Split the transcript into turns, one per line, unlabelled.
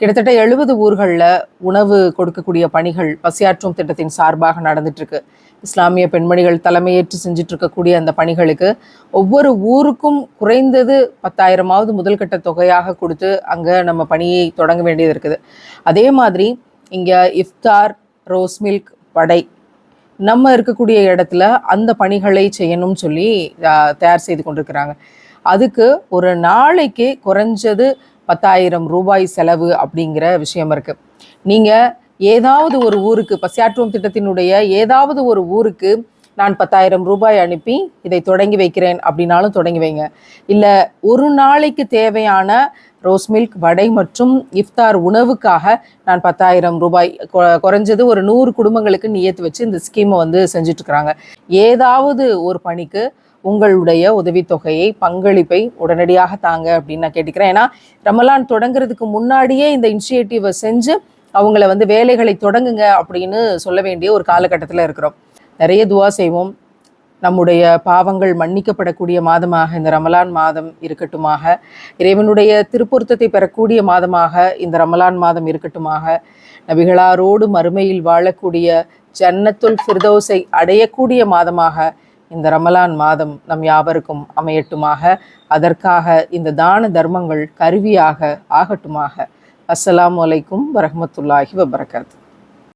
கிட்டத்தட்ட எழுபது ஊர்களில் உணவு கொடுக்கக்கூடிய பணிகள் பசியாற்றும் திட்டத்தின் சார்பாக நடந்துட்டு இருக்கு இஸ்லாமிய பெண்மணிகள் தலைமையேற்று செஞ்சுட்டு இருக்கக்கூடிய அந்த பணிகளுக்கு ஒவ்வொரு ஊருக்கும் குறைந்தது பத்தாயிரமாவது முதல் கட்ட தொகையாக கொடுத்து அங்கே நம்ம பணியை தொடங்க வேண்டியது இருக்குது. அதே மாதிரி இங்கே இஃப்தார் ரோஸ் மில்க் வடை நம்ம இருக்கக்கூடிய இடத்துல அந்த பணிகளை செய்யணும்னு சொல்லி தயார் செய்து கொண்டிருக்கிறாங்க. அதுக்கு ஒரு நாளைக்கு குறைஞ்சது பத்தாயிரம் ரூபாய் செலவு அப்படிங்கிற விஷயம் இருக்கு. நீங்க ஏதாவது ஒரு ஊருக்கு பசியாற்றும் திட்டத்தினுடைய ஏதாவது ஒரு ஊருக்கு நான் பத்தாயிரம் ரூபாய் அனுப்பி இதை தொடங்கி வைக்கிறேன் அப்படின்னாலும் தொடங்கி வைங்க. இல்லை ஒரு நாளைக்கு தேவையான ரோஸ் மில்க் வடை மற்றும் இஃப்தார் உணவுக்காக நான் பத்தாயிரம் ரூபாய் கொ- குறைஞ்சது ஒரு நூறு குடும்பங்களுக்கு நியத்து வச்சு இந்த ஸ்கீமை வந்து செஞ்சுட்டு இருக்கிறாங்க. ஏதாவது ஒரு பணிக்கு உங்களுடைய உதவித்தொகையை பங்களிப்பை உடனடியாக தாங்க அப்படின்னு நான் கேட்டுக்கிறேன். ஏன்னா ரமலான் தொடங்குறதுக்கு முன்னாடியே இந்த இனிஷியேட்டிவை செஞ்சு அவங்கள வந்து வேலைகளை தொடங்குங்க அப்படின்னு சொல்ல வேண்டிய ஒரு காலகட்டத்தில் இருக்கிறோம். நிறைய துவா செய்வோம். நம்முடைய பாவங்கள் மன்னிக்கப்படக்கூடிய மாதமாக இந்த ரமலான் மாதம் இருக்கட்டுமாக. இறைவனுடைய திருப்பொருத்தத்தை பெறக்கூடிய மாதமாக இந்த ரமலான் மாதம் இருக்கட்டுமாக. நபிகளாரோடு மறுமையில் வாழக்கூடிய ஜன்னத்துல் ஃபிர்தோஸை அடையக்கூடிய மாதமாக இந்த ரமலான் மாதம் நம் யாவருக்கும் அமையட்டுமாக. அதற்காக இந்த தான தர்மங்கள் கருவியாக ஆகட்டுமாக. அஸ்ஸலாம் அலைக்கும் வரமத்துல்லாஹி வபரகாத்து.